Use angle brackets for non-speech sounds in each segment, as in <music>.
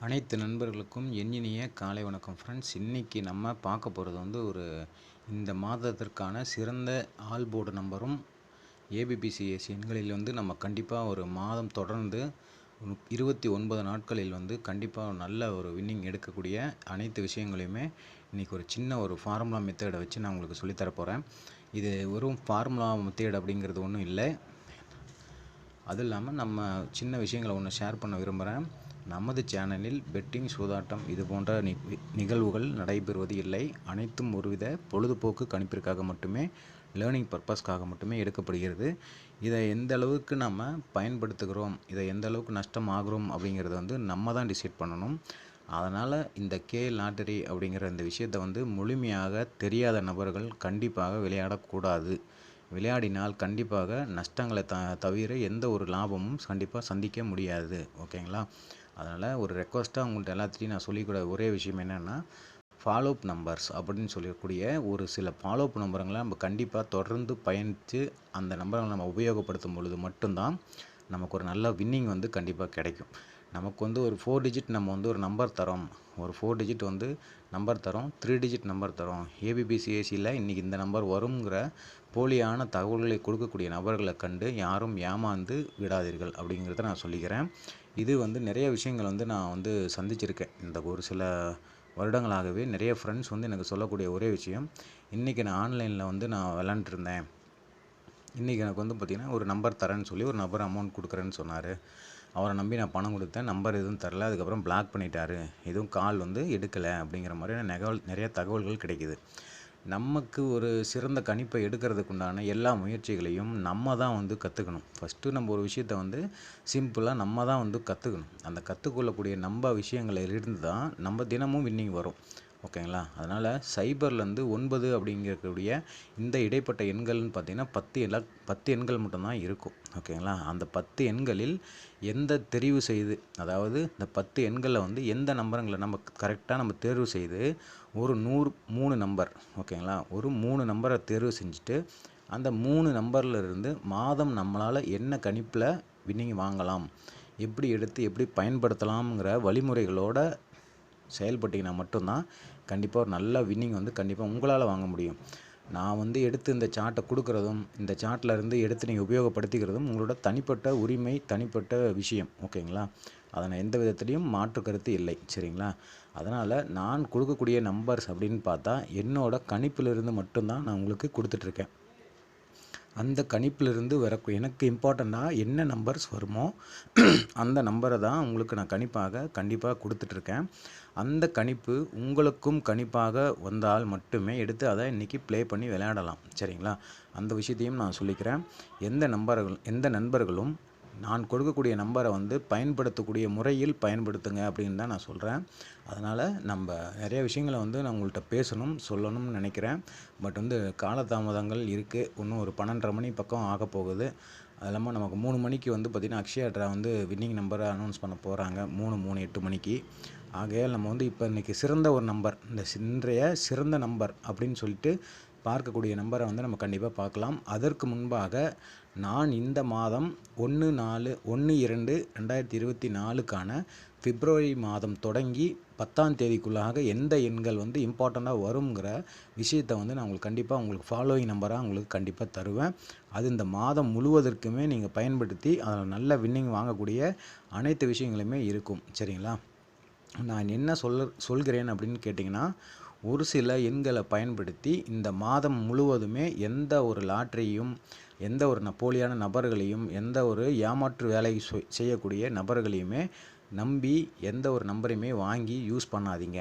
அனைத்து நண்பர்களுக்கும் என் இனிய காலை வணக்கம் ஃப்ரெண்ட்ஸ் இன்றைக்கி நம்ம பார்க்க போகிறது வந்து ஒரு இந்த மாதத்திற்கான சிறந்த ஆல் போர்டு நம்பரும் ஏபிபிசிஎஸ் எண்களில் வந்து நம்ம கண்டிப்பாக ஒரு மாதம் தொடர்ந்து இருபத்தி ஒன்பது நாட்களில் வந்து கண்டிப்பாக நல்ல ஒரு வின்னிங் எடுக்கக்கூடிய அனைத்து விஷயங்களையுமே இன்றைக்கி ஒரு சின்ன ஒரு ஃபார்முலா மெத்தேடை வச்சு நான் உங்களுக்கு சொல்லித்தர போகிறேன் இது வெறும் ஃபார்முலா மெத்தேட் அப்படிங்கிறது ஒன்றும் இல்லை. அதுவும் இல்லாமல் நம்ம சின்ன விஷயங்களை ஒன்று ஷேர் பண்ண விரும்புகிறேன் நமது சேனலில் பெட்டிங் சூதாட்டம் இது போன்ற நி நிகழ்வுகள் நடைபெறுவது இல்லை. அனைத்தும் ஒருவித பொழுதுபோக்கு கணிப்பிற்காக மட்டுமே லேர்னிங் பர்பஸ்க்காக மட்டுமே எடுக்கப்படுகிறது. இதை எந்த அளவுக்கு நம்ம பயன்படுத்துகிறோம் இதை எந்த அளவுக்கு நஷ்டம் ஆகிறோம் அப்படிங்கிறத வந்து நம்ம தான் டிசைட் பண்ணணும். அதனால் இந்த கே லாட்டரி அப்படிங்கிற இந்த விஷயத்தை வந்து முழுமையாக தெரியாத நபர்கள் கண்டிப்பாக விளையாடக்கூடாது. விளையாடினால் கண்டிப்பாக நஷ்டங்களை த தவிர எந்த ஒரு லாபமும் கண்டிப்பாக சந்திக்க முடியாது. ஓகேங்களா? அதனால் ஒரு ரெக்வஸ்ட்டாக உங்கள்கிட்ட எல்லாத்தையும் நான் சொல்லிக்கூட ஒரே விஷயம் என்னென்னா ஃபாலோப் நம்பர்ஸ் அப்படின்னு சொல்லக்கூடிய ஒரு சில ஃபாலோப் நம்பருங்களை நம்ம கண்டிப்பாக தொடர்ந்து பயணித்து அந்த நம்பரை நம்ம உபயோகப்படுத்தும் பொழுது மட்டும்தான் நமக்கு ஒரு நல்ல வின்னிங் வந்து கண்டிப்பாக கிடைக்கும். நமக்கு வந்து ஒரு ஃபோர் டிஜிட் நம்ம வந்து ஒரு நம்பர் தரோம். ஒரு ஃபோர் டிஜிட் வந்து நம்பர் தரோம். த்ரீ டிஜிட் நம்பர் தரோம். ஏபிபிசிஏசியில் இன்றைக்கி இந்த நம்பர் வருங்கிற போலியான தகவல்களை கொடுக்கக்கூடிய நபர்களை கண்டு யாரும் ஏமாந்து விடாதீர்கள் அப்படிங்கிறத நான் சொல்லிக்கிறேன். இது வந்து நிறைய விஷயங்கள் வந்து நான் வந்து சந்திச்சிருக்கேன். இந்த ஒரு சில வருடங்களாகவே நிறைய ஃப்ரெண்ட்ஸ் வந்து எனக்கு சொல்லக்கூடிய ஒரே விஷயம் இன்றைக்கி நான் ஆன்லைனில் வந்து நான் விளாண்டுருந்தேன் இன்றைக்கி எனக்கு வந்து பார்த்திங்கன்னா ஒரு நம்பர் தரேன்னு சொல்லி ஒரு நம்பர் அமௌண்ட் கொடுக்குறேன்னு சொன்னார். அவரை நம்பி நான் பணம் கொடுத்தேன். நம்பர் எதுவும் தரல. அதுக்கப்புறம் பிளாக் பண்ணிட்டாரு. எதுவும் கால் வந்து எடுக்கலை அப்படிங்கிற மாதிரி நகவல் நிறைய தகவல்கள் கிடைக்கிது. நமக்கு ஒரு சிறந்த கணிப்பை எடுக்கிறதுக்கு உண்டான எல்லா முயற்சிகளையும் நம்ம தான் வந்து கற்றுக்கணும் ஃபஸ்ட்டு நம்ம ஒரு விஷயத்த வந்து சிம்பிளாக நம்ம தான் வந்து கற்றுக்கணும் அந்த கற்றுக்கொள்ளக்கூடிய நம்ம விஷயங்களில் இருந்து தான் நம்ம தினமும் வின்னிங் வரும். ஓகேங்களா? அதனால் சைபர்லேருந்து ஒன்பது அப்படிங்கக்கூடிய இந்த இடைப்பட்ட எண்கள்னு பார்த்திங்கன்னா பத்து எல்லாம் பத்து எண்கள் மட்டும்தான் இருக்கும். ஓகேங்களா? அந்த பத்து எண்களில் எந்த தெரிவு செய்து அதாவது இந்த பத்து எண்களில் வந்து எந்த நம்பருங்களை நம்ம கரெக்டாக நம்ம தேர்வு செய்து ஒரு நூறு மூணு நம்பர் ஓகேங்களா? ஒரு மூணு நம்பரை தேர்வு செஞ்சுட்டு அந்த மூணு நம்பரில் இருந்து மாதம் நம்மளால் என்ன கணிப்பில் வின்னிங் வாங்கலாம் எப்படி எடுத்து எப்படி பயன்படுத்தலாம்ங்கிற வழிமுறைகளோட செயல்பட்டிங்கன்னா மட்டும்தான் கண்டிப்பாக ஒரு நல்ல வின்னிங் வந்து கண்டிப்பாக உங்களால் வாங்க முடியும். நான் வந்து எடுத்து இந்த சார்ட்டை கொடுக்குறதும் இந்த சார்ட்டில் இருந்து எடுத்து நீங்கள் உபயோகப்படுத்திக்கிறதும் உங்களோட தனிப்பட்ட உரிமை தனிப்பட்ட விஷயம் ஓகேங்களா? அதனை எந்த விதத்துலேயும் மாற்று கருத்து இல்லை சரிங்களா? அதனால் நான் கொடுக்கக்கூடிய நம்பர்ஸ் அப்படின்னு பார்த்தா என்னோடய கணிப்பிலிருந்து மட்டும்தான் நான் உங்களுக்கு கொடுத்துட்ருக்கேன் அந்த கணிப்பிலிருந்து வர எனக்கு இம்பார்ட்டண்ட்டாக என்ன நம்பர்ஸ் வருமோ அந்த நம்பரை தான் உங்களுக்கு நான் கணிப்பாக கண்டிப்பாக கொடுத்துட்ருக்கேன். அந்த கணிப்பு உங்களுக்கும் கணிப்பாக வந்தால் மட்டுமே எடுத்து அதை இன்றைக்கி ப்ளே பண்ணி விளையாடலாம். சரிங்களா? அந்த விஷயத்தையும் நான் சொல்லிக்கிறேன். எந்த நம்பர்கள் எந்த நண்பர்களும் நான் கொடுக்கக்கூடிய நம்பரை வந்து பயன்படுத்தக்கூடிய முறையில் பயன்படுத்துங்க அப்படின்னு தான் நான் சொல்கிறேன் அதனால் நம்ம நிறைய விஷயங்களை வந்து நான் உங்கள்கிட்ட பேசணும் சொல்லணும்னு நினைக்கிறேன். பட் வந்து காலதாமதங்கள் இருக்குது இன்னும் ஒரு பன்னெண்டரை மணி பக்கம் ஆக போகுது. அது இல்லாமல் நமக்கு மூணு மணிக்கு வந்து பார்த்திங்கன்னா அக்ஷயா ட்ரா வந்து வின்னிங் நம்பரை அனௌன்ஸ் பண்ண போகிறாங்க மூணு மூணு எட்டு மணிக்கு. ஆகையால் நம்ம வந்து இப்போ இன்றைக்கி சிறந்த ஒரு நம்பர் இந்த இன்றைய சிறந்த நம்பர் அப்படின்னு சொல்லிட்டு பார்க்கக்கூடிய நம்பரை வந்து நம்ம கண்டிப்பாக பார்க்கலாம். அதற்கு முன்பாக நான் இந்த மாதம் ஒன்று நாலு ஒன்று இரண்டு ரெண்டாயிரத்தி இருபத்தி நாலுக்கான பிப்ரவரி மாதம் தொடங்கி பத்தாம் தேதிக்குள்ளாக எந்த எண்கள் வந்து இம்பார்ட்டண்ட்டாக வருங்கிற விஷயத்தை வந்து நான் உங்களுக்கு கண்டிப்பாக உங்களுக்கு ஃபாலோயிங் நம்பராக உங்களுக்கு கண்டிப்பாக தருவேன். அது இந்த மாதம் முழுவதற்குமே நீங்கள் பயன்படுத்தி அதில் நல்ல வின்னிங் வாங்கக்கூடிய அனைத்து விஷயங்களுமே இருக்கும். சரிங்களா? நான் என்ன சொல்ல சொல்கிறேன் அப்படின்னு கேட்டிங்கன்னா ஒரு சில எண்களை பயன்படுத்தி இந்த மாதம் முழுவதுமே எந்த ஒரு லாட்ரியும் எந்த ஒரு போலியான நபர்களையும் எந்த ஒரு ஏமாற்று வேலை செய்யக்கூடிய நபர்களையுமே நம்பி எந்த ஒரு நம்பரையுமே வாங்கி யூஸ் பண்ணாதீங்க.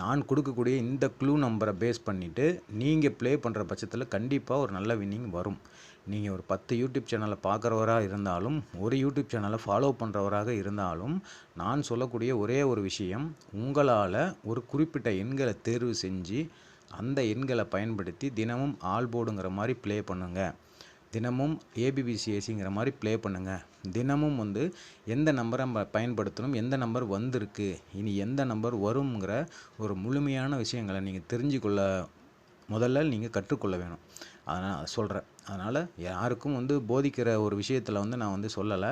நான் கொடுக்கக்கூடிய இந்த க்ளூ நம்பரை பேஸ் பண்ணிவிட்டு நீங்கள் ப்ளே பண்ணுற பட்சத்தில் கண்டிப்பாக ஒரு நல்ல வின்னிங் வரும். நீங்கள் ஒரு பத்து யூடியூப் சேனலை பார்க்குறவராக இருந்தாலும் ஒரு யூடியூப் சேனலை ஃபாலோ பண்ணுறவராக இருந்தாலும் நான் சொல்லக்கூடிய ஒரே ஒரு விஷயம் உங்களால் ஒரு குறிப்பிட்ட எண்களை தேர்வு செஞ்சு அந்த எண்களை பயன்படுத்தி தினமும் ஆல் போர்டுங்கிற மாதிரி ப்ளே பண்ணுங்கள் தினமும் ஏபிபிசிஎஸ்சிங்கிற மாதிரி ப்ளே பண்ணுங்கள் தினமும் வந்து எந்த நம்பரை நம்ம பயன்படுத்தணும் எந்த நம்பர் வந்திருக்கு இனி எந்த நம்பர் வருங்கிற ஒரு முழுமையான விஷயங்களை நீங்கள் தெரிஞ்சுக்கொள்ள முதல்ல நீங்கள் கற்றுக்கொள்ள வேணும். அதனால் சொல்கிறேன் அதனால் யாருக்கும் வந்து போதிக்கிற ஒரு விஷயத்தில் வந்து நான் வந்து சொல்லலை.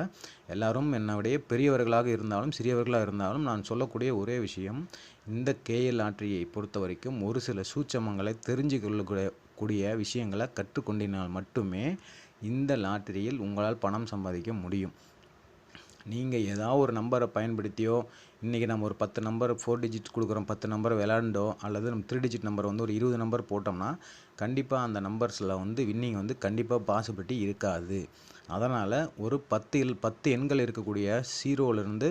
எல்லாரும் என்னுடைய பெரியவர்களாக இருந்தாலும் சிறியவர்களாக இருந்தாலும் நான் சொல்லக்கூடிய ஒரே விஷயம் இந்த கேஎல் ஆற்றியை பொறுத்த வரைக்கும் ஒரு சில சூட்சமங்களை தெரிஞ்சு கொள்ளக்கூடிய கூடிய விஷயங்களை கற்றுக்கொண்டினால் மட்டுமே இந்த லாட்டரியில் உங்களால் பணம் சம்பாதிக்க முடியும். நீங்கள் ஏதாவது ஒரு நம்பரை பயன்படுத்தியோ இன்றைக்கி நம்ம ஒரு பத்து நம்பர் ஃபோர் டிஜிட் கொடுக்குறோம் பத்து நம்பர் விளாண்டோ அல்லது நம்ம த்ரீ டிஜிட் நம்பர் வந்து ஒரு இருபது நம்பர் போட்டோம்னா கண்டிப்பாக அந்த நம்பர்ஸில் வந்து வின்னிங் வந்து கண்டிப்பாக பாசிபிலிட்டி இருக்காது. அதனால் ஒரு பத்து எல் பத்து எண்கள் இருக்கக்கூடிய ஜீரோலேருந்து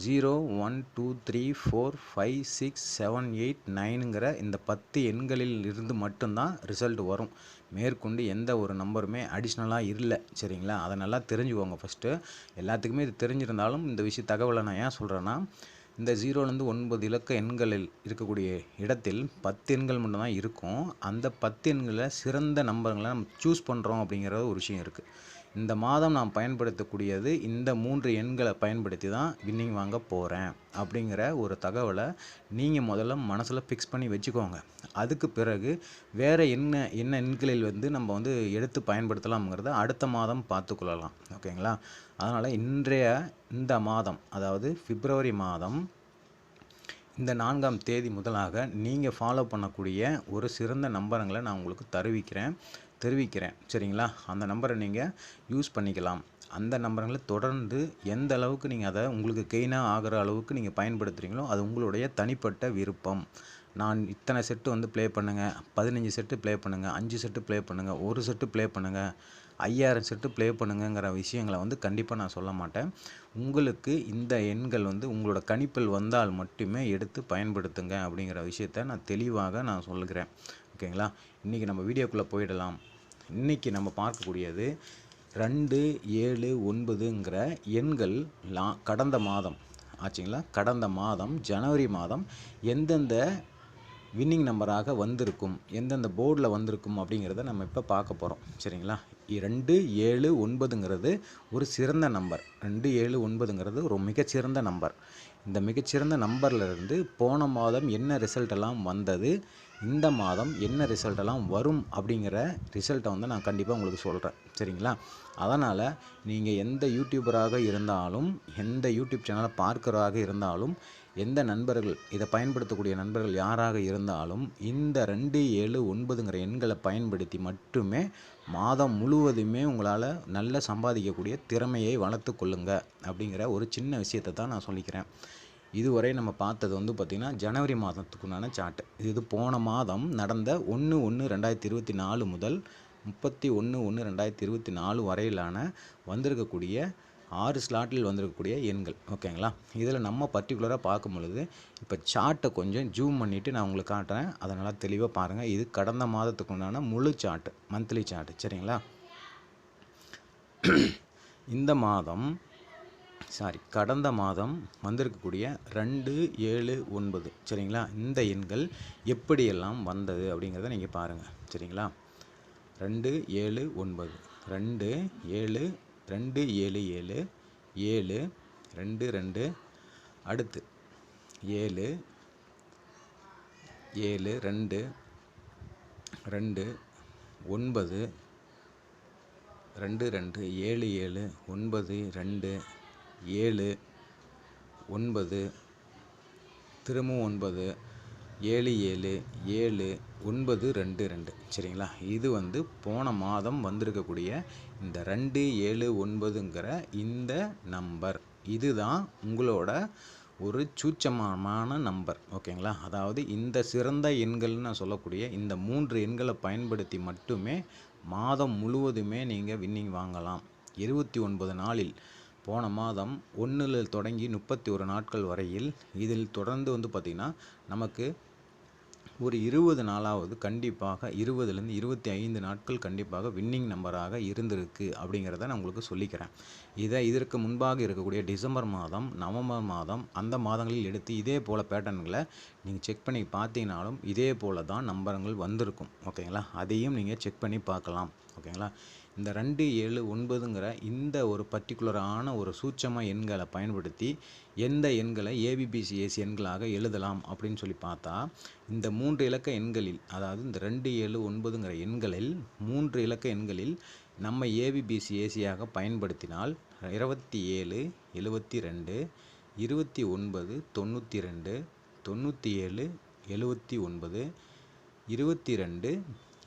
zero one two three four five six seven eight நைனுங்கிற இந்த பத்து எண்களில் இருந்து மட்டும்தான் ரிசல்ட் வரும். மேற்கொண்டு எந்த ஒரு நம்பருமே அடிஷ்னலாக இல்லை. சரிங்களா? அதை நல்லா தெரிஞ்சுக்கோங்க ஃபஸ்ட்டு. எல்லாத்துக்குமே இது தெரிஞ்சிருந்தாலும் இந்த விஷய தகவலை நான் ஏன் சொல்கிறேன்னா இந்த ஜீரோலேருந்து ஒன்பது இலக்க எண்களில் இருக்கக்கூடிய இடத்தில் பத்து எண்கள் மட்டும்தான் இருக்கும். அந்த பத்து எண்களை சிறந்த நம்பர்களை நம்ம சூஸ் பண்ணுறோம் அப்படிங்கிற ஒரு விஷயம் இருக்குது இந்த மாதம் நான் பயன்படுத்தக்கூடியது இந்த மூன்று எண்களை பயன்படுத்தி தான் வின்னிங் வாங்க போகிறேன் அப்படிங்கிற ஒரு தகவலை நீங்கள் முதல்ல மனசில் ஃபிக்ஸ் பண்ணி வச்சுக்கோங்க. அதுக்கு பிறகு வேறு என்ன என்ன எண்களில் வந்து நம்ம வந்து எடுத்து பயன்படுத்தலாம்ங்கிறத அடுத்த மாதம் பார்த்துக்கொள்ளலாம். ஓகேங்களா? அதனால் இன்றைய இந்த மாதம் அதாவது பிப்ரவரி மாதம் இந்த நான்காம் தேதி முதலாக நீங்கள் ஃபாலோ பண்ணக்கூடிய ஒரு சிறந்த நம்பரங்களை நான் உங்களுக்கு தருவிக்கிறேன். தெரிவிக்கிறேன். சரிங்களா? அந்த நம்பரை நீங்கள் யூஸ் பண்ணிக்கலாம். அந்த நம்பர்களை தொடர்ந்து எந்த அளவுக்கு நீங்கள் அதை உங்களுக்கு கெயினாக ஆகிற அளவுக்கு நீங்கள் பயன்படுத்துகிறீங்களோ அது உங்களுடைய தனிப்பட்ட விருப்பம். நான் இத்தனை செட்டு வந்து ப்ளே பண்ணுங்கள் பதினஞ்சு செட்டு ப்ளே பண்ணுங்கள் அஞ்சு செட்டு ப்ளே பண்ணுங்கள் ஒரு செட்டு ப்ளே பண்ணுங்கள் ஐயாயிரம் செட்டு ப்ளே பண்ணுங்கங்கிற விஷயங்களை வந்து கண்டிப்பாக நான் சொல்ல மாட்டேன். உங்களுக்கு இந்த எண்கள் வந்து உங்களோட கணிப்பில் வந்தால் மட்டுமே எடுத்து பயன்படுத்துங்க அப்படிங்கிற விஷயத்த நான் தெளிவாக நான் சொல்லுகிறேன். ஓகேங்களா? இன்றைக்கி நம்ம வீடியோக்குள்ளே போயிடலாம். இன்றைக்கி நம்ம பார்க்கக்கூடியது ரெண்டு ஏழு ஒன்பதுங்கிற எண்கள் லா கடந்த மாதம். ஆச்சுங்களா? கடந்த மாதம் ஜனவரி மாதம் எந்தெந்த வின்னிங் நம்பராக வந்திருக்கும்? எந்தெந்த போர்டில் வந்திருக்கும் அப்படிங்கிறத நம்ம இப்போ பார்க்க போகிறோம் சரிங்களா? ரெண்டு ஏழு ஒன்பதுங்கிறது ஒரு சிறந்த நம்பர் ரெண்டு ஏழு ஒன்பதுங்கிறது ஒரு மிகச்சிறந்த நம்பர் இந்த மிகச்சிறந்த நம்பர்லேருந்து போன மாதம் என்ன ரிசல்ட் எல்லாம் வந்தது? இந்த மாதம் என்ன ரிசல்ட்டெல்லாம் வரும் அப்படிங்கிற ரிசல்ட்டை வந்து நான் கண்டிப்பாக உங்களுக்கு சொல்கிறேன் சரிங்களா? அதனால் நீங்கள் எந்த யூடியூபராக இருந்தாலும் எந்த யூடியூப் சேனலை பார்க்கறாக இருந்தாலும் எந்த நண்பர்கள் இதை பயன்படுத்தக்கூடிய நண்பர்கள் யாராக இருந்தாலும் இந்த ரெண்டு ஏழு ஒன்பதுங்கிற எண்களை பயன்படுத்தி மட்டுமே மாதம் முழுவதுமே உங்களால் நல்ல சம்பாதிக்கக்கூடிய திறமையை வளர்த்து கொள்ளுங்க அப்படிங்கிற ஒரு சின்ன விஷயத்தை தான் நான் சொல்லிக்கிறேன். இதுவரை நம்ம பார்த்தது வந்து பார்த்திங்கன்னா ஜனவரி மாதத்துக்குண்டான சார்ட்டு இது போன மாதம் நடந்த ஒன்று ஒன்று ரெண்டாயிரத்தி இருபத்தி நாலு முதல் முப்பத்தி ஒன்று ஒன்று ரெண்டாயிரத்தி இருபத்தி நாலு வரையிலான வந்திருக்கக்கூடிய ஆறு ஸ்லாட்டில் வந்திருக்கக்கூடிய எண்கள். ஓகேங்களா? இதில் நம்ம பர்டிகுலராக பார்க்கும் பொழுது இப்போ சார்ட்டை கொஞ்சம் ஜூம் பண்ணிவிட்டு நான் உங்களுக்கு காட்டுறேன். அதை நல்லா தெளிவாக பாருங்கள் இது கடந்த மாதத்துக்கு உண்டான முழு சார்ட்டு மந்த்லி சார்ட்டு சரிங்களா? இந்த மாதம் சாரி கடந்த மாதம் வந்திருக்கக்கூடிய ரெண்டு ஏழு ஒன்பது சரிங்களா? இந்த எண்கள் எப்படியெல்லாம் வந்தது அப்படிங்கிறத நீங்கள் பாருங்கள் சரிங்களா? ரெண்டு ஏழு ஒன்பது. ரெண்டு ஏழு ரெண்டு ஏழு ஏழு ஏழு ரெண்டு ரெண்டு. அடுத்து ஏழு ஏழு ரெண்டு ரெண்டு ஒன்பது ரெண்டு ரெண்டு ஏழு ஏழு ஒன்பது ரெண்டு ஏழு ஒன்பது திரும்பவும் ஒன்பது ஏழு ஏழு ஏழு ஒன்பது ரெண்டு ரெண்டு. சரிங்களா? இது வந்து போன மாதம் வந்திருக்கக்கூடிய இந்த ரெண்டு ஏழு ஒன்பதுங்கிற இந்த நம்பர். இதுதான் உங்களோட ஒரு சூட்சமமான நம்பர். ஓகேங்களா? அதாவது இந்த சிறந்த எண்கள்னு நான் சொல்லக்கூடிய இந்த மூன்று எண்களை பயன்படுத்தி மட்டுமே மாதம் முழுவதுமே நீங்கள் வின்னிங் வாங்கலாம். இருபத்தி ஒன்பது நாளில் போன மாதம் ஒன்றில் தொடங்கி முப்பத்தி ஒரு நாட்கள் வரையில் இதில் தொடர்ந்து வந்து பார்த்திங்கன்னா நமக்கு ஒரு இருபது நாளாவது கண்டிப்பாக இருபதுலேருந்து இருபத்தி ஐந்து நாட்கள் கண்டிப்பாக வின்னிங் நம்பராக இருந்திருக்கு அப்படிங்கிறத நான் உங்களுக்கு சொல்லிக்கிறேன். இதை இதற்கு முன்பாக இருக்கக்கூடிய டிசம்பர் மாதம் நவம்பர் மாதம் அந்த மாதங்களில் எடுத்து இதே போல் பேட்டர்ன்களை நீங்கள் செக் பண்ணி பார்த்தீங்கனாலும் இதே போல் தான் நம்பரங்கள் வந்திருக்கும். ஓகேங்களா? அதையும் நீங்கள் செக் பண்ணி பார்க்கலாம். ஓகேங்களா? இந்த ரெண்டு ஏழு ஒன்பதுங்கிற இந்த ஒரு பர்டிகுலரான ஒரு சூட்சம எண்களை பயன்படுத்தி எந்த எண்களை ஏபிபிசிஎஸ் எண்களாக எழுதலாம் அப்படின்னு சொல்லி பார்த்தா இந்த மூன்று இலக்க எண்களில் அதாவது இந்த ரெண்டு ஏழு ஒன்பதுங்கிற எண்களில் மூன்று இலக்க எண்களில் நம்ம ஏபிபிசிஏசியாக பயன்படுத்தினால் இருபத்தி ஏழு எழுபத்தி ரெண்டு இருபத்தி ஒன்பது தொண்ணூற்றி ரெண்டு தொண்ணூற்றி ஏழு எழுபத்தி ஒன்பது இருபத்தி ரெண்டு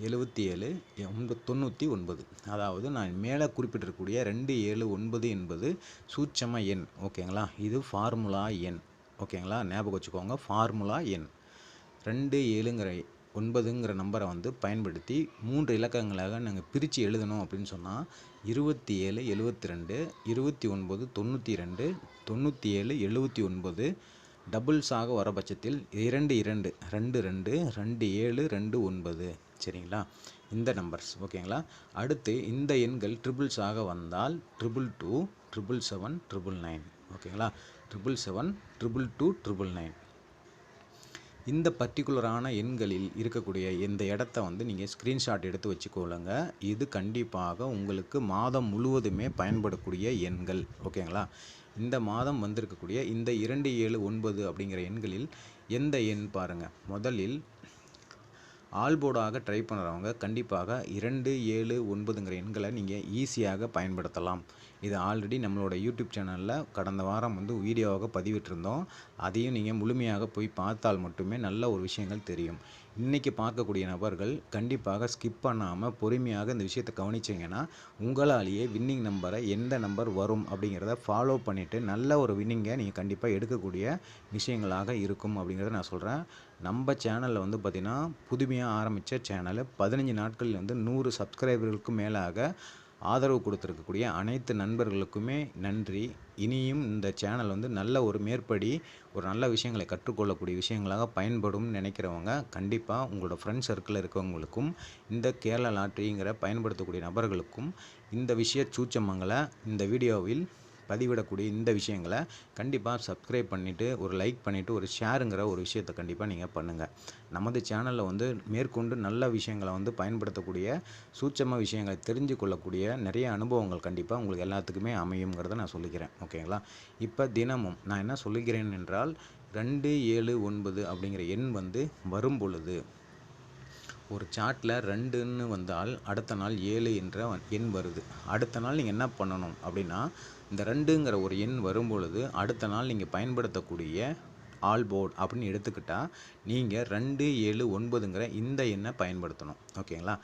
எழுபத்தி ஏழு ஒன்பது தொண்ணூற்றி ஒன்பது. அதாவது நான் மேலே குறிப்பிட்டிருக்கக்கூடிய ரெண்டு ஏழு ஒன்பது என்பது சூட்சம எண். ஓகேங்களா? இது ஃபார்முலா எண். ஓகேங்களா? ஞாபகம் வச்சுக்கோங்க. ஃபார்முலா எண். ரெண்டு ஏழுங்கிற ஒன்பதுங்கிற நம்பரை வந்து பயன்படுத்தி மூன்று இலக்கங்களாக நாங்கள் பிரித்து எழுதணும் அப்படின்னு சொன்னால் இருபத்தி ஏழு எழுபத்தி ரெண்டு இருபத்தி ஒன்பது தொண்ணூற்றி ரெண்டு தொண்ணூற்றி ஏழு எழுபத்தி ஒன்பது டபுள்ஸாக வர பட்சத்தில் இரண்டு இரண்டு ரெண்டு ரெண்டு ரெண்டு ஏழு ரெண்டு ஒன்பது. சரிங்களா? இந்த நம்பர்ஸ். ஓகேங்களா? அடுத்து இந்த எண்கள் ட்ரிபிள்ஸாக வந்தால் triple two triple seven triple nine. ஓகேங்களா? Triple seven triple two triple nine. இந்த பர்டிகுலரான எண்களில் இருக்கக்கூடிய இந்த இடத்த வந்து நீங்கள் ஸ்க்ரீன்ஷாட் எடுத்து வச்சுக்கொள்ளுங்க இது கண்டிப்பாக உங்களுக்கு மாதம் முழுவதுமே பயன்படக்கூடிய எண்கள். ஓகேங்களா? இந்த மாதம் வந்திருக்கக்கூடிய இந்த இரண்டு ஏழு ஒன்பது அப்படிங்கிற எண்களில் எந்த எண் பாருங்கள் முதலில் ஆல்போர்டாக ட்ரை பண்ணுறவங்க கண்டிப்பாக இரண்டு ஏழு ஒன்பதுங்கிற எண்களை நீங்கள் ஈஸியாக பயன்படுத்தலாம். இது ஆல்ரெடி நம்மளோட யூடியூப் சேனலில் கடந்த வாரம் வந்து வீடியோவாக பதிவிட்டிருந்தோம். அதையும் நீங்கள் முழுமையாக போய் பார்த்தால் மட்டுமே நல்ல ஒரு விஷயங்கள் தெரியும். இன்றைக்கி பார்க்கக்கூடிய நபர்கள் கண்டிப்பாக ஸ்கிப் பண்ணாமல் பொறுமையாக இந்த விஷயத்தை கவனிச்சிங்கன்னா உங்களாலேயே வின்னிங் நம்பரை எந்த நம்பர் வரும் அப்படிங்கிறத ஃபாலோ பண்ணிவிட்டு நல்ல ஒரு வின்னிங்கை நீங்கள் கண்டிப்பாக எடுக்கக்கூடிய விஷயங்களாக இருக்கும் அப்படிங்கிறத நான் சொல்கிறேன் நம்ம சேனலில் வந்து பார்த்திங்கன்னா புதுமையாக ஆரம்பித்த சேனல் பதினஞ்சு நாட்களில் வந்து நூறு சப்ஸ்கிரைபர்களுக்கு மேலாக ஆதரவு கொடுத்துருக்கக்கூடிய அனைத்து நண்பர்களுக்குமே நன்றி. இனியும் இந்த சேனல் வந்து நல்ல ஒரு மேற்படி ஒரு நல்ல விஷயங்களை கற்றுக்கொள்ளக்கூடிய விஷயங்களாக பயன்படும்னு நினைக்கிறவங்க கண்டிப்பாக உங்களோட ஃப்ரெண்ட் சர்க்கிளில் இருக்கவங்களுக்கும் இந்த கேரளா லாட்ரிங்கிற பயன்படுத்தக்கூடிய நபர்களுக்கும் இந்த விஷய சூச்சமங்களை இந்த வீடியோவில் பதிவிடக்கூடிய இந்த விஷயங்களை கண்டிப்பாக சப்ஸ்கிரைப் பண்ணிவிட்டு ஒரு லைக் பண்ணிவிட்டு ஒரு ஷேருங்கிற ஒரு விஷயத்தை கண்டிப்பாக நீங்கள் பண்ணுங்கள் நமது சேனலில் வந்து மேற்கொண்டு நல்ல விஷயங்களை வந்து பயன்படுத்தக்கூடிய சூட்சமாக விஷயங்களை தெரிஞ்சு கொள்ளக்கூடிய நிறைய அனுபவங்கள் கண்டிப்பாக உங்களுக்கு எல்லாத்துக்குமே அமையுங்கிறத நான் சொல்லிக்கிறேன். ஓகேங்களா? இப்போ தினமும் நான் என்ன சொல்லுகிறேன் என்றால் ரெண்டு ஏழு ஒன்பது அப்படிங்கிற எண் வந்து வரும் பொழுது ஒரு சார்ட்டில் ரெண்டுன்னு வந்தால் அடுத்த நாள் ஏழு என்ற எண் வருது. அடுத்த நாள் நீங்கள் என்ன பண்ணணும் அப்படின்னா இந்த ரெண்டுங்கிற ஒரு எண் வரும்பொழுது அடுத்த நாள் நீங்கள் பயன்படுத்தக்கூடிய ஆல் போர்ட் அப்படின்னு எடுத்துக்கிட்டால் நீங்கள் ரெண்டு ஏழு ஒன்பதுங்கிற இந்த எண்ணை பயன்படுத்தணும். ஓகேங்களா?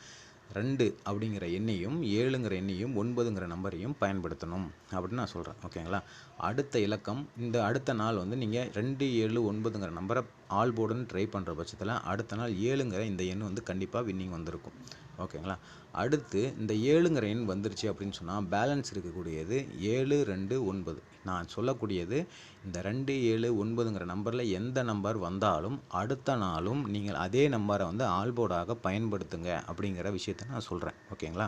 ரெண்டு அப்படிங்கிற எண்ணையும் ஏழுங்கிற எண்ணையும் ஒன்பதுங்கிற நம்பரையும் பயன்படுத்தணும் அப்படின்னு நான் சொல்கிறேன் ஓகேங்களா? அடுத்த இலக்கம் இந்த அடுத்த நாள் வந்து நீங்கள் ரெண்டு ஏழு ஒன்பதுங்கிற நம்பரை ஆல் போர்டுன்னு ட்ரை பண்ணுற பட்சத்தில் அடுத்த நாள் ஏழுங்கிற இந்த எண் வந்து கண்டிப்பாக வின்னிங் வந்திருக்கும். ஓகேங்களா? அடுத்து இந்த ஏழுங்கிற எண் வந்துருச்சு அப்படின்னு சொன்னால் பேலன்ஸ் இருக்கக்கூடியது ஏழு ரெண்டு ஒன்பது. நான் சொல்லக்கூடியது இந்த ரெண்டு ஏழு ஒன்பதுங்கிற நம்பரில் எந்த நம்பர் வந்தாலும் அடுத்த நாளும் நீங்கள் அதே நம்பரை வந்து ஆல்போர்டாக பயன்படுத்துங்க அப்படிங்கிற விஷயத்தை நான் சொல்கிறேன் ஓகேங்களா?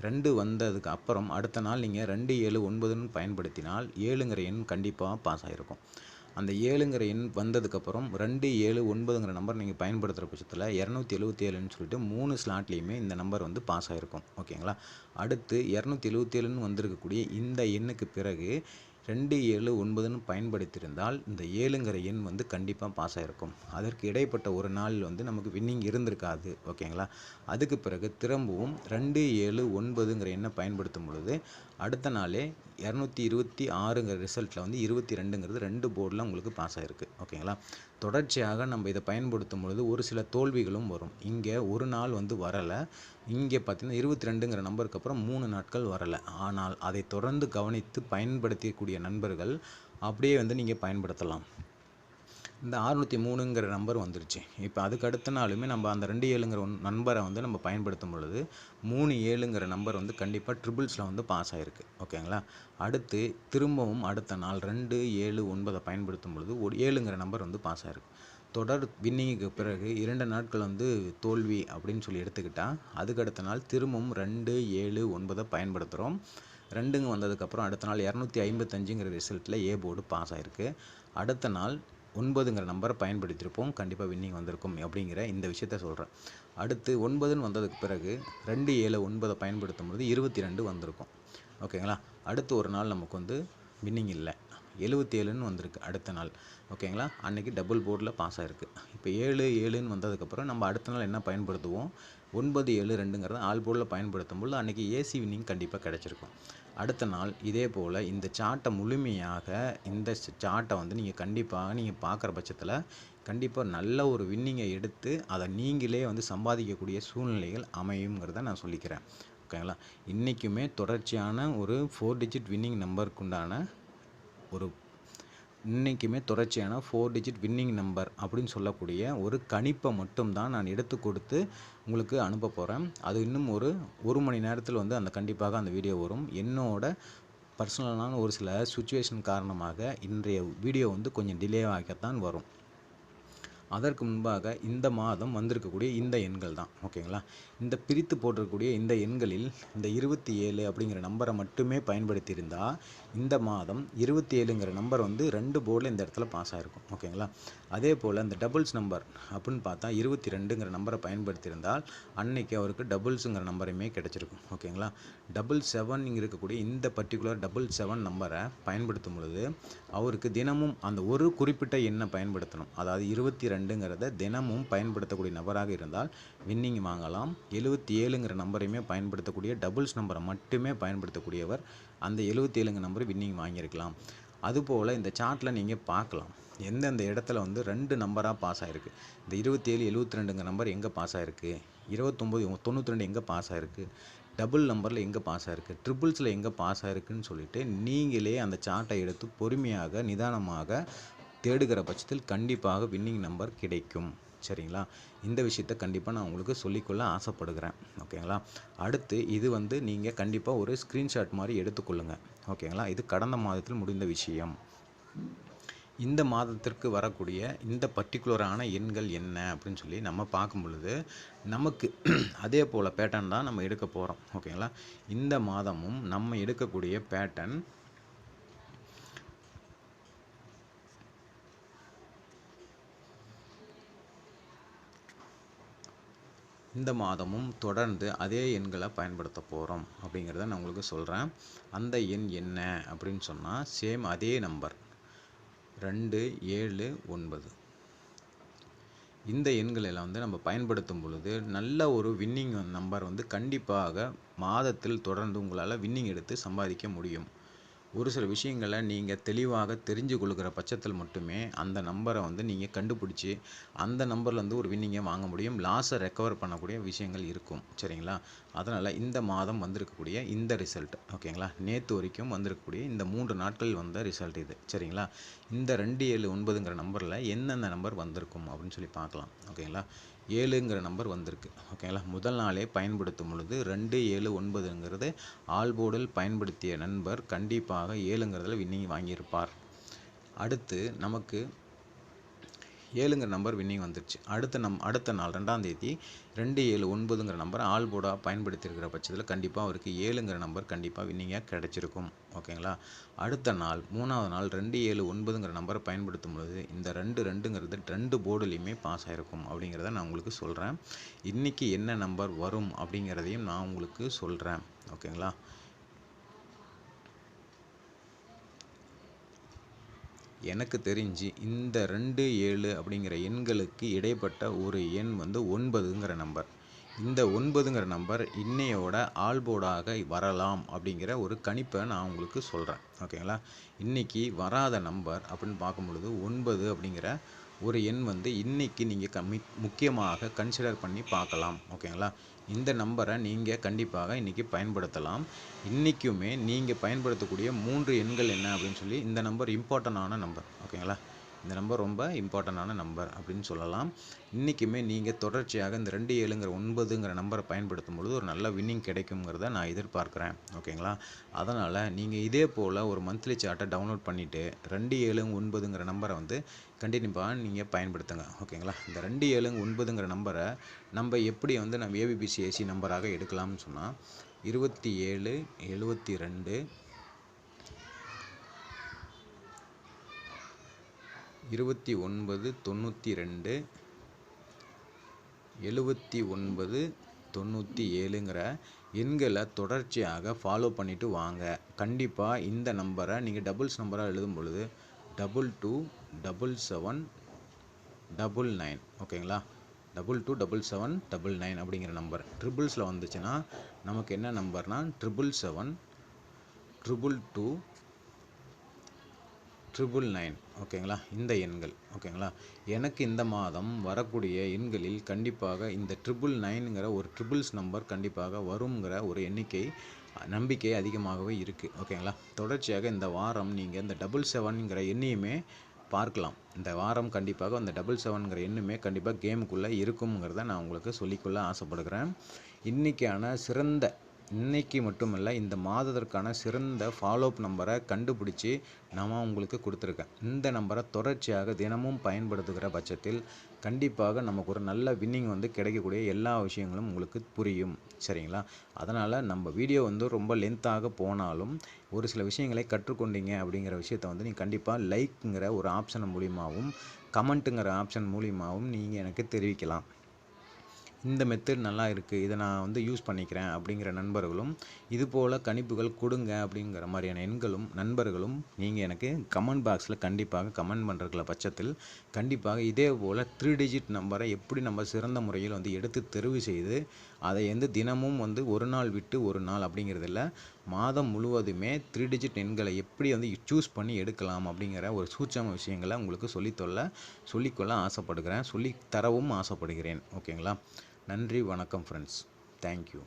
ரெண்டு வந்ததுக்கு அப்புறம் அடுத்த நாள் நீங்கள் ரெண்டு ஏழு ஒன்பதுன்னு பயன்படுத்தினால் ஏழுங்கிற எண் கண்டிப்பாக பாஸ் ஆகிருக்கும் அந்த ஏழுங்கிற எண் வந்ததுக்கப்புறம் ரெண்டு ஏழு ஒன்பதுங்கிற நம்பர் நீங்கள் பயன்படுத்துகிற பட்சத்தில் இரநூத்தி எழுபத்தி ஏழுன்னு சொல்லிட்டு மூணு ஸ்லாட்லேயுமே இந்த நம்பர் வந்து பாஸ் ஆகிருக்கும் ஓகேங்களா? அடுத்து இரநூத்தி எழுபத்தி ஏழுன்னு வந்திருக்கக்கூடிய இந்த எண்ணுக்கு பிறகு ரெண்டு ஏழு ஒன்பதுன்னு பயன்படுத்தியிருந்தால் இந்த ஏழுங்கிற எண் வந்து கண்டிப்பாக பாஸ் ஆகிருக்கும் அதற்கு இடைப்பட்ட ஒரு நாள் வந்து நமக்கு வின்னிங் இருந்திருக்காது ஓகேங்களா? அதுக்கு பிறகு திரும்பவும் ரெண்டு ஏழு ஒன்பதுங்கிற எண்ணை பயன்படுத்தும் பொழுது அடுத்த நாளே இரநூத்தி இருபத்தி ஆறுங்கிற ரிசல்ட்டில் வந்து இருபத்தி ரெண்டுங்கிறது ரெண்டு போர்டில் உங்களுக்கு பாஸ் ஆகிருக்கு ஓகேங்களா? தொடர்ச்சியாக நம்ம இதை பயன்படுத்தும் பொழுது ஒரு சில தோல்விகளும் வரும். இங்கே ஒரு நாள் வந்து வரலை. இங்கே பார்த்தீங்கன்னா இருபத்தி ரெண்டுங்கிற நம்பருக்கு அப்புறம் மூணு நாட்கள் வரலை. ஆனால் அதை தொடர்ந்து கவனித்து பயன்படுத்தக்கூடிய நண்பர்கள் அப்படியே வந்து நீங்கள் பயன்படுத்தலாம். இந்த அறுநூற்றி மூணுங்கிற நம்பர் வந்துருச்சு. இப்போ அதுக்கு அடுத்த நாளுமே நம்ம அந்த ரெண்டு ஏழுங்கிற ஒன் நம்பரை வந்து நம்ம பயன்படுத்தும் பொழுது மூணு ஏழுங்கிற நம்பர் வந்து கண்டிப்பாக ட்ரிபிள்ஸில் வந்து பாஸ் ஆகிருக்கு ஓகேங்களா? அடுத்து திரும்பவும் அடுத்த நாள் ரெண்டு ஏழு ஒன்பதை பயன்படுத்தும் பொழுது ஒரு ஏழுங்கிற நம்பர் வந்து பாஸ் ஆகிருக்கு தொடர் வின்னிங்குக்கு பிறகு இரண்டு நாட்கள் வந்து தோல்வி அப்படின்னு சொல்லி எடுத்துக்கிட்டால் அதுக்கு அடுத்த நாள் திரும்பவும் ரெண்டு ஏழு ஒன்பதை பயன்படுத்துகிறோம் ரெண்டுங்க வந்ததுக்கப்புறம் அடுத்த நாள் இரநூத்தி ஐம்பத்தஞ்சுங்கிற ரிசல்ட்டில் ஏ போர்டு பாஸ் ஆகிருக்கு அடுத்த நாள் ஒன்பதுங்கிற நம்பரை பயன்படுத்தியிருப்போம். கண்டிப்பாக வின்னிங் வந்திருக்கும் அப்படிங்கிற இந்த விஷயத்த சொல்கிறேன் அடுத்து ஒன்பதுன்னு வந்ததுக்கு பிறகு ரெண்டு ஏழு ஒன்பதை பயன்படுத்தும் பொழுது இருபத்தி ரெண்டு வந்திருக்கும். ஓகேங்களா? அடுத்து ஒரு நாள் நமக்கு வந்து வின்னிங் இல்லை. எழுபத்தி ஏழுன்னு வந்திருக்கு அடுத்த நாள். ஓகேங்களா? அன்றைக்கி டபுள் போர்டில் பாஸ் ஆகிருக்கு இப்போ ஏழு ஏழுன்னு வந்ததுக்கப்புறம் நம்ம அடுத்த நாள் என்ன பயன்படுத்துவோம்? ஒன்பது ஏழு ரெண்டுங்கிறத ஆல் போர்டில் பயன்படுத்தும் போது அன்றைக்கி ஏசி வின்னிங் கண்டிப்பாக கிடச்சிருக்கும். அடுத்த நாள் இதே போல் இந்த சார்ட்டை முழுமையாக இந்த சார்ட்டை வந்து நீங்கள் கண்டிப்பாக நீங்கள் பார்க்குற பட்சத்தில் கண்டிப்பாக நல்ல ஒரு வின்னிங்கை எடுத்து அதை நீங்களே வந்து சம்பாதிக்கக்கூடிய சூழ்நிலைகள் அமையுங்கிறத நான் சொல்லிக்கிறேன். ஓகேங்களா இன்றைக்குமே தொடர்ச்சியான ஒரு ஃபோர் டிஜிட் வின்னிங் நம்பருக்குண்டான ஒரு இன்றைக்குமே தொடர்ச்சியான ஃபோர் டிஜிட் வின்னிங் நம்பர் அப்படின்னு சொல்லக்கூடிய ஒரு கணிப்பை மட்டும்தான் நான் எடுத்து கொடுத்து உங்களுக்கு அனுப்ப போகிறேன் அது இன்னும் ஒரு ஒரு மணி நேரத்தில் வந்து அந்த கண்டிப்பாக அந்த வீடியோ வரும். என்னோட பர்சனலான ஒரு சில சுச்சுவேஷன் காரணமாக இன்றைய வீடியோ வந்து கொஞ்சம் டிலே ஆகத்தான் வரும். அதற்கு முன்பாக இந்த மாதம் வந்திருக்கக்கூடிய இந்த எண்கள் தான். ஓகேங்களா? இந்த பிரித்து போட்டிருக்கக்கூடிய இந்த எண்களில் இந்த இருபத்தி ஏழு அப்படிங்கிற நம்பரை மட்டுமே பயன்படுத்தியிருந்தால் இந்த மாதம் இருபத்தி ஏழுங்கிற நம்பர் வந்து ரெண்டு போர்டில் இந்த இடத்துல பாஸ் ஆகிருக்கும் ஓகேங்களா? அதே போல் இந்த டபுள்ஸ் நம்பர் அப்படின்னு பார்த்தா இருபத்தி ரெண்டுங்கிற நம்பரை பயன்படுத்தியிருந்தால் அன்னைக்கு அவருக்கு டபுள்ஸுங்கிற நம்பருமே கிடச்சிருக்கும். ஓகேங்களா? டபுள் செவன் இருக்கக்கூடிய இந்த பர்டிகுலர் டபுள் செவன் நம்பரை பயன்படுத்தும் பொழுது அவருக்கு தினமும் அந்த ஒரு குறிப்பிட்ட எண்ணை பயன்படுத்தணும். அதாவது இருபத்தி ரெண்டுங்கிறத தினமும் பயன்படுத்தக்கூடிய நபராக இருந்தால் வின்னிங் வாங்கலாம். எழுபத்தி ஏழுங்கிற நம்பரையுமே பயன்படுத்தக்கூடிய டபுள்ஸ் நம்பரை மட்டுமே பயன்படுத்தக்கூடியவர் அந்த எழுபத்தி ஏழுங்க நம்பர் வின்னிங் வாங்கியிருக்கலாம். அதுபோல் இந்த சார்ட்டில் நீங்கள் பார்க்கலாம். எந்தெந்த இடத்துல வந்து ரெண்டு நம்பராக பாஸ் ஆகிருக்கு இந்த இருபத்தி ஏழு எழுபத்தி ரெண்டுங்க நம்பர் எங்கே பாஸ் ஆகிருக்கு இருபத்தொம்போது தொண்ணூற்றி ரெண்டு எங்கே பாஸ் ஆகிருக்கு டபுள் நம்பரில் எங்கே பாஸ் ஆகிருக்கு ட்ரிபிள்ஸில் எங்கே பாஸ் ஆகிருக்குன்னு சொல்லிட்டு நீங்களே அந்த சார்ட்டை எடுத்து பொறுமையாக நிதானமாக தேடுகிற பட்சத்தில் கண்டிப்பாக வின்னிங் நம்பர் கிடைக்கும். சரிங்களா? இந்த விஷயத்த கண்டிப்பாக நான் உங்களுக்கு சொல்லிக்கொள்ள ஆசைப்படுகிறேன். ஓகேங்களா? அடுத்து இது வந்து நீங்கள் கண்டிப்பாக ஒரு ஸ்க்ரீன்ஷாட் மாதிரி எடுத்துக்கொள்ளுங்கள் ஓகேங்களா? இது கடந்த மாதத்தில் முடிந்த விஷயம். இந்த மாதத்திற்கு வரக்கூடிய இந்த பர்டிகுலரான எண்கள் என்ன அப்படின்னு சொல்லி நம்ம பார்க்கும் பொழுது நமக்கு <clears throat> அதே போல் பேட்டர்ன் தான் நம்ம எடுக்க போகிறோம் ஓகேங்களா இந்த மாதமும் நம்ம எடுக்கக்கூடிய பேட்டர்ன் இந்த மாதமும் தொடர்ந்து அதே எண்களை பயன்படுத்த போகிறோம் அப்படிங்கிறத நான் உங்களுக்கு சொல்கிறேன் அந்த எண் என்ன அப்படின்னு சொன்னால் சேம் அதே நம்பர் ரெண்டு ஏழு ஒன்பது. இந்த எண்களெல்லாம் வந்து நம்ம பயன்படுத்தும் பொழுது நல்ல ஒரு வின்னிங் நம்பர் வந்து கண்டிப்பாக மாதத்தில் தொடர்ந்து உங்களால் வின்னிங் எடுத்து சம்பாதிக்க முடியும். ஒரு சில விஷயங்களை நீங்கள் தெளிவாக தெரிஞ்சு கொள்கிற பட்சத்தில் மட்டுமே அந்த நம்பரை வந்து நீங்கள் கண்டுபிடிச்சி அந்த நம்பர்லேருந்து ஒரு வின்னிங்கை வாங்க முடியும். லாஸை ரெக்கவர் பண்ணக்கூடிய விஷயங்கள் இருக்கும். சரிங்களா? அதனால் இந்த மாதம் வந்திருக்கக்கூடிய இந்த ரிசல்ட் ஓகேங்களா நேற்று வரைக்கும் வந்திருக்கக்கூடிய இந்த மூன்று நாட்கள் வந்த ரிசல்ட் இது. சரிங்களா? இந்த ரெண்டு ஏழு ஒன்பதுங்கிற நம்பரில் எந்தெந்த நம்பர் வந்திருக்கும் அப்படின்னு சொல்லி பார்க்கலாம். ஓகேங்களா ஏழுங்கிற நம்பர் வந்திருக்கு. ஓகேங்களா முதல் நாளே பயன்படுத்தும் பொழுது ரெண்டு ஏழு ஒன்பதுங்கிறது ஆல்போர்டில் பயன்படுத்திய நண்பர் கண்டிப்பாக ஏழுங்கிறதுல வின்னிங் வாங்கியிருப்பார். அடுத்து நமக்கு ஏழுங்கிற நம்பர் வின்னிங் வந்துருச்சு. அடுத்த நம் அடுத்த நாள் ரெண்டாம் தேதி ரெண்டு ஏழு ஒன்பதுங்கிற நம்பர் ஆல் போர்டாக பயன்படுத்தியிருக்கிற பட்சத்தில் கண்டிப்பாக அவருக்கு ஏழுங்கிற நம்பர் கண்டிப்பாக வின்னிங்காக கிடச்சிருக்கும். ஓகேங்களா அடுத்த நாள் மூணாவது நாள் ரெண்டு ஏழு ஒன்பதுங்கிற நம்பரை பயன்படுத்தும் பொழுது இந்த ரெண்டு ரெண்டுங்கிறது ரெண்டு போர்டுலேயுமே பாஸ் ஆகிருக்கும் அப்படிங்கிறத நான் உங்களுக்கு சொல்கிறேன் இன்றைக்கி என்ன நம்பர் வரும் அப்படிங்கிறதையும் நான் உங்களுக்கு சொல்கிறேன் ஓகேங்களா எனக்கு தெரிஞ்சு இந்த ரெண்டு ஏழு அப்படிங்கிற எண்களுக்கு இடைப்பட்ட ஒரு எண் வந்து ஒன்பதுங்கிற நம்பர். இந்த ஒன்பதுங்கிற நம்பர் இன்னையோட ஆல்போர்டாக வரலாம் அப்படிங்கிற ஒரு கணிப்பை நான் உங்களுக்கு சொல்கிறேன் ஓகேங்களா? இன்றைக்கி வராத நம்பர் அப்படின்னு பார்க்கும் பொழுது ஒன்பது அப்படிங்கிற ஒரு எண் வந்து இன்றைக்கி நீங்கள் கம்மி முக்கியமாக கன்சிடர் பண்ணி பார்க்கலாம். ஓகேங்களா? இந்த நம்பரை நீங்கள் கண்டிப்பாக இன்றைக்கி பயன்படுத்தலாம். இன்றைக்குமே நீங்கள் பயன்படுத்தக்கூடிய மூன்று எண்கள் என்ன அப்படின்னு சொல்லி இந்த நம்பர் இம்பார்ட்டண்டான நம்பர். ஓகேங்களா? இந்த நம்பர் ரொம்ப இம்பார்ட்டண்டான நம்பர் அப்படின்னு சொல்லலாம். இன்றைக்குமே நீங்கள் தொடர்ச்சியாக இந்த ரெண்டு ஏழுங்கிற ஒன்பதுங்கிற நம்பரை பயன்படுத்தும் பொழுது ஒரு நல்ல வின்னிங் கிடைக்குங்கிறத நான் எதிர்பார்க்குறேன். ஓகேங்களா? அதனால் நீங்கள் இதே போல் ஒரு மந்த்லி சார்ட்டை டவுன்லோட் பண்ணிவிட்டு ரெண்டு ஏழு ஒன்பதுங்கிற நம்பரை வந்து கண்டினியூவாக நீங்கள் பயன்படுத்துங்க. ஓகேங்களா? இந்த ரெண்டு ஏழு ஒன்பதுங்கிற நம்பரை நம்ம எப்படி வந்து நம்ம ஏபிபிசி ஏசி நம்பராக எடுக்கலாம்னு சொன்னால் இருபத்தி ஏழு எழுபத்தி ரெண்டு இருபத்தி ஒன்பது தொண்ணூற்றி ரெண்டு எழுபத்தி ஒன்பது தொண்ணூற்றி ஏழுங்கிற எண்களை தொடர்ச்சியாக ஃபாலோ பண்ணிவிட்டு வாங்க. கண்டிப்பாக இந்த நம்பரை நீங்கள் டபுள்ஸ் நம்பராக எழுதும் பொழுது double two double seven double nine ஓகேங்களா? Double two double seven double nine அப்படிங்கிற நம்பர் ட்ரிபிள்ஸில் வந்துச்சுன்னா நமக்கு என்ன நம்பர்னால் triple seven triple two triple nine ஓகேங்களா? இந்த எண்கள் ஓகேங்களா? எனக்கு இந்த மாதம் வரக்கூடிய எண்களில் கண்டிப்பாக இந்த ட்ரிபிள் நைனுங்கிற ஒரு ட்ரிபிள்ஸ் நம்பர் கண்டிப்பாக வருங்கிற ஒரு எண்ணிக்கை நம்பிக்கை அதிகமாகவே இருக்குது ஓகேங்களா? தொடர்ச்சியாக இந்த வாரம் நீங்கள் இந்த டபுள் செவனுங்கிற எண்ணையுமே பார்க்கலாம். இந்த வாரம் கண்டிப்பாக அந்த டபுள் செவனுங்கிற எண்ணுமே கண்டிப்பாக கேமுக்குள்ளே இருக்குங்கிறத நான் உங்களுக்கு சொல்லிக்கொள்ள ஆசைப்படுகிறேன். இன்றைக்கான சிறந்த இன்னைக்கு மட்டுமல்ல இந்த மாதத்திற்கான சிறந்த ஃபாலோஅப் நம்பரை கண்டுபிடிச்சி நான் உங்களுக்கு கொடுத்துருக்கேன். இந்த நம்பரை தொடர்ச்சியாக தினமும் பயன்படுத்துகிற பட்சத்தில் கண்டிப்பாக நமக்கு ஒரு நல்ல வின்னிங் வந்து கிடைக்கக்கூடிய எல்லா விஷயங்களும் உங்களுக்கு புரியும். சரிங்களா? அதனால் நம்ம வீடியோ வந்து ரொம்ப லென்த்தாக போனாலும் ஒரு சில விஷயங்களை கற்றுக்கொண்டீங்க அப்படிங்கிற விஷயத்த வந்து நீங்கள் கண்டிப்பாக லைக்குங்கிற ஒரு ஆப்ஷன் மூலியமாகவும் கமெண்ட்டுங்கிற ஆப்ஷன் மூலியமாகவும் நீங்கள் எனக்கு தெரிவிக்கலாம். இந்த மெத்தட் நல்லா இருக்குது இதை நான் வந்து யூஸ் பண்ணிக்கிறேன் அப்படிங்கிற நண்பர்களும் இதுபோல் கணிப்புகள் கொடுங்க அப்படிங்கிற மாதிரியான எண்களும் நண்பர்களும் நீங்கள் எனக்கு கமெண்ட் பாக்ஸில் கண்டிப்பாக கமெண்ட் பண்ணுறதுல பட்சத்தில் கண்டிப்பாக இதே போல் த்ரீ டிஜிட் நம்பரை எப்படி நம்ம சிறந்த முறையில் வந்து எடுத்து தெரிவு செய்து அதை வந்து தினமும் வந்து ஒரு நாள் விட்டு ஒரு நாள் அப்படிங்கிறதில்ல மாதம் முழுவதுமே த்ரீ டிஜிட் எண்களை எப்படி வந்து சூஸ் பண்ணி எடுக்கலாம் அப்படிங்கிற ஒரு சூட்சம விஷயங்களை உங்களுக்கு சொல்லித்தொல்ல சொல்லிக்கொள்ள ஆசைப்படுகிறேன் சொல்லி தரவும் ஆசைப்படுகிறேன் ஓகேங்களா நன்றி வணக்கம் ஃப்ரெண்ட்ஸ் தேங்க்யூ